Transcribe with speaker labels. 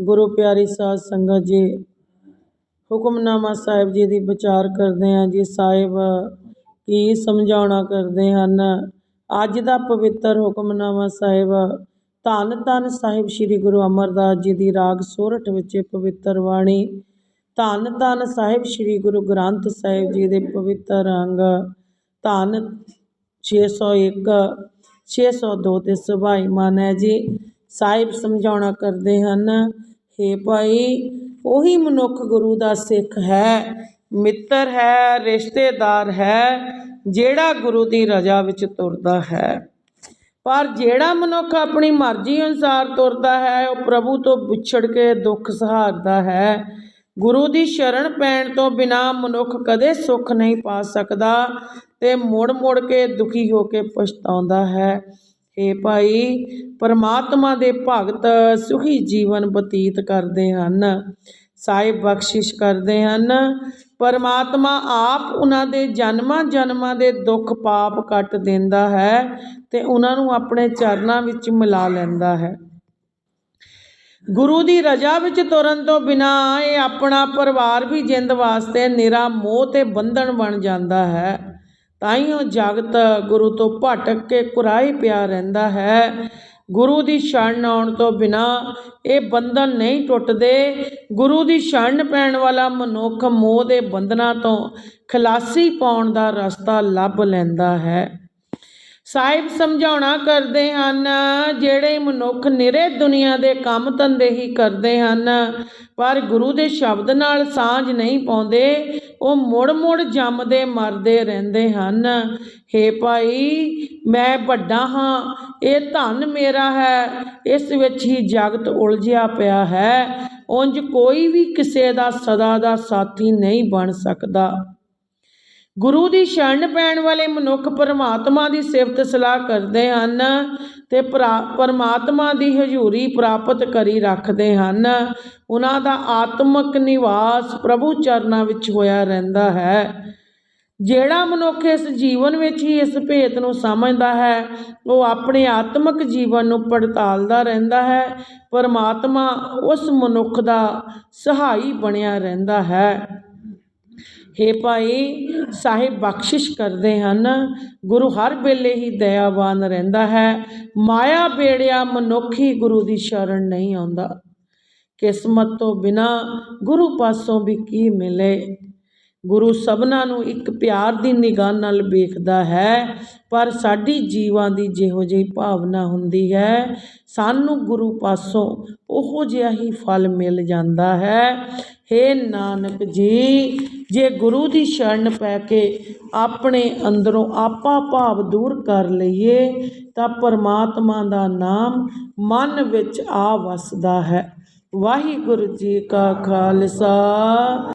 Speaker 1: ਗੁਰੂ ਪਿਆਰੀ ਸਾਧ ਸੰਗਤ ਜੀ ਹੁਕਮਨਾਮਾ ਸਾਹਿਬ ਜੀ ਦੀ ਵਿਚਾਰ ਕਰਦੇ ਹਾਂ ਜੀ, ਸਾਹਿਬ ਕੀ ਸਮਝਾਉਣਾ ਕਰਦੇ ਹਨ? ਅੱਜ ਦਾ ਪਵਿੱਤਰ ਹੁਕਮਨਾਮਾ ਸਾਹਿਬ, ਧੰਨ ਧੰਨ ਸਾਹਿਬ ਸ੍ਰੀ ਗੁਰੂ ਅਮਰਦਾਸ ਜੀ ਦੀ ਰਾਗ ਸੋਰਠ ਵਿੱਚ ਪਵਿੱਤਰ ਬਾਣੀ, ਧੰਨ ਧੰਨ ਸਾਹਿਬ ਸ੍ਰੀ ਗੁਰੂ ਗ੍ਰੰਥ ਸਾਹਿਬ ਜੀ ਦੇ ਪਵਿੱਤਰ ਅੰਗ, ਧੰਨ 601 602 ਤੇ ਸੁਭਾਈਮਾਨ ਹੈ ਜੀ। ਸਾਹਿਬ ਸਮਝਾਉਣਾ ਕਰਦੇ ਹਨ, ਹੇ ਭਾਈ, ਉਹੀ ਮਨੁੱਖ ਗੁਰੂ ਦਾ ਸਿੱਖ ਹੈ, ਮਿੱਤਰ ਹੈ, ਰਿਸ਼ਤੇਦਾਰ ਹੈ, ਜਿਹੜਾ ਗੁਰੂ ਦੀ ਰਜ਼ਾ ਵਿੱਚ ਤੁਰਦਾ ਹੈ। ਪਰ ਜਿਹੜਾ ਮਨੁੱਖ ਆਪਣੀ ਮਰਜ਼ੀ ਅਨੁਸਾਰ ਤੁਰਦਾ ਹੈ, ਉਹ ਪ੍ਰਭੂ ਤੋਂ ਵਿਛੜ ਕੇ ਦੁੱਖ ਸਹਾਰਦਾ ਹੈ। ਗੁਰੂ ਦੀ ਸ਼ਰਨ ਪੈਣ ਤੋਂ ਬਿਨਾ ਮਨੁੱਖ ਕਦੇ ਸੁੱਖ ਨਹੀਂ ਪਾ ਸਕਦਾ ਤੇ ਮੁੜ ਮੁੜ ਕੇ ਦੁਖੀ ਹੋ ਕੇ ਪਛਤਾਉਂਦਾ ਹੈ। ਏ ਭਾਈ, ਪਰਮਾਤਮਾ ਦੇ ਭਗਤ ਸੁਖੀ ਜੀਵਨ ਬਤੀਤ ਕਰਦੇ ਹਨ, ਸਾਹਿਬ ਬਖਸ਼ਿਸ਼ ਕਰਦੇ ਹਨ। ਪਰਮਾਤਮਾ ਆਪ ਉਹਨਾਂ ਦੇ ਜਨਮਾਂ ਜਨਮਾਂ ਦੇ ਦੁੱਖ ਪਾਪ ਕੱਟ ਦਿੰਦਾ ਹੈ ਤੇ ਉਹਨਾਂ ਨੂੰ ਆਪਣੇ ਚਰਨਾਂ ਵਿੱਚ ਮਿਲਾ ਲੈਂਦਾ ਹੈ। ਗੁਰੂ ਦੀ ਰਜ਼ਾ ਵਿੱਚ ਤੁਰਨ ਤੋਂ ਬਿਨਾ ਇਹ ਆਪਣਾ ਪਰਿਵਾਰ ਵੀ ਜਿੰਦ ਵਾਸਤੇ ਨਿਰਾ ਮੋਹ ਤੇ ਬੰਧਨ ਬਣ ਜਾਂਦਾ ਹੈ। ਤਾਂ ਹੀ ਉਹ ਜਗਤ ਗੁਰੂ ਤੋਂ ਭਟਕ ਕੇ ਕੁਰਾਈ ਪਿਆ ਰਹਿੰਦਾ ਹੈ। ਗੁਰੂ ਦੀ ਸ਼ਰਨ ਆਉਣ ਤੋਂ ਬਿਨਾ ਇਹ ਬੰਧਨ ਨਹੀਂ ਟੁੱਟਦੇ। ਗੁਰੂ ਦੀ ਸ਼ਰਨ ਪੈਣ ਵਾਲਾ ਮਨੁੱਖ ਮੋਹ ਦੇ ਬੰਧਨਾਂ ਤੋਂ ਖਲਾਸੀ ਪਾਉਣ ਦਾ ਰਸਤਾ ਲੱਭ ਲੈਂਦਾ ਹੈ। ਸਾਹਿਬ ਸਮਝਾਉਣਾ ਕਰਦੇ ਹਨ, ਜਿਹੜੇ ਮਨੁੱਖ ਨਿਰੇ ਦੁਨੀਆ ਦੇ ਕੰਮ ਧੰਦੇ ਹੀ ਕਰਦੇ ਹਨ, ਪਰ ਗੁਰੂ ਦੇ ਸ਼ਬਦ ਨਾਲ ਸਾਂਝ ਨਹੀਂ ਪਾਉਂਦੇ, ਉਹ ਮੁੜ-ਮੁੜ ਜੰਮਦੇ, ਮਰਦੇ ਰਹਿੰਦੇ ਹਨ। ਹੇ ਭਾਈ, ਮੈਂ ਵੱਡਾ ਹਾਂ, ਇਹ ਧਨ ਮੇਰਾ ਹੈ, ਇਸ ਵਿੱਚ ਹੀ ਜਗਤ ਉਲਝਿਆ ਪਿਆ ਹੈ, ਉਂਝ ਕੋਈ ਵੀ ਕਿਸੇ ਦਾ ਸਦਾ ਦਾ ਸਾਥੀ ਨਹੀਂ ਬਣ ਸਕਦਾ। ਗੁਰੂ ਦੀ ਸ਼ਰਨ ਪੈਣ ਵਾਲੇ ਮਨੁੱਖ ਪਰਮਾਤਮਾ ਦੀ ਸਿਫਤ ਸਲਾਹ ਕਰਦੇ ਹਨ ਤੇ ਪਰਮਾਤਮਾ ਦੀ ਹਜ਼ੂਰੀ ਪ੍ਰਾਪਤ ਕਰੀ ਰੱਖਦੇ ਹਨ। ਉਹਨਾਂ ਦਾ ਆਤਮਿਕ ਨਿਵਾਸ ਪ੍ਰਭੂ ਚਰਨਾਂ ਵਿੱਚ ਹੋਇਆ ਰਹਿੰਦਾ ਹੈ। ਜਿਹੜਾ ਮਨੁੱਖ ਇਸ ਜੀਵਨ ਵਿੱਚ ਹੀ ਇਸ ਭੇਤ ਨੂੰ ਸਮਝਦਾ ਹੈ, ਉਹ ਆਪਣੇ ਆਤਮਿਕ ਜੀਵਨ ਨੂੰ ਪੜਤਾਲਦਾ ਰਹਿੰਦਾ ਹੈ। ਪਰਮਾਤਮਾ ਉਸ ਮਨੁੱਖ ਦਾ ਸਹਾਈ ਬਣਿਆ ਰਹਿੰਦਾ ਹੈ। ਹੇ ਭਾਈ, ਸਾਹਿਬ ਬਖਸ਼ਿਸ਼ ਕਰਦੇ ਹਨ। ਗੁਰੂ ਹਰ ਵੇਲੇ ਹੀ ਦਇਆਵਾਨ ਰਹਿੰਦਾ ਹੈ। ਮਾਇਆ ਬੇੜਿਆ ਮਨੁੱਖੀ ਗੁਰੂ ਦੀ ਸ਼ਰਨ ਨਹੀਂ ਆਉਂਦਾ। ਕਿਸਮਤ ਤੋਂ ਬਿਨਾ ਗੁਰੂ ਪਾਸੋਂ ਵੀ ਕੀ ਮਿਲੇ? ਗੁਰੂ ਸਭਨਾਂ ਨੂੰ ਇੱਕ ਪਿਆਰ ਦੀ ਨਿਗਾਹ ਨਾਲ ਵੇਖਦਾ ਹੈ, ਪਰ ਸਾਡੀ ਜੀਵਾਂ ਦੀ ਜਿਹੋ ਜਿਹੀ ਭਾਵਨਾ ਹੁੰਦੀ ਹੈ, ਸਾਨੂੰ ਗੁਰੂ ਪਾਸੋਂ ਉਹੋ ਜਿਹਾ ਹੀ ਫਲ ਮਿਲ ਜਾਂਦਾ ਹੈ। ਹੇ ਨਾਨਕ ਜੀ, ਜੇ ਗੁਰੂ ਦੀ ਸ਼ਰਨ ਪੈ ਕੇ ਆਪਣੇ ਅੰਦਰੋਂ ਆਪਾ ਭਾਵ ਦੂਰ ਕਰ ਲਈਏ, ਤਾਂ ਪਰਮਾਤਮਾ ਦਾ ਨਾਮ ਮਨ ਵਿੱਚ ਆ ਵਸਦਾ ਹੈ। ਵਾਹਿਗੁਰੂ ਜੀ ਕਾ ਖਾਲਸਾ।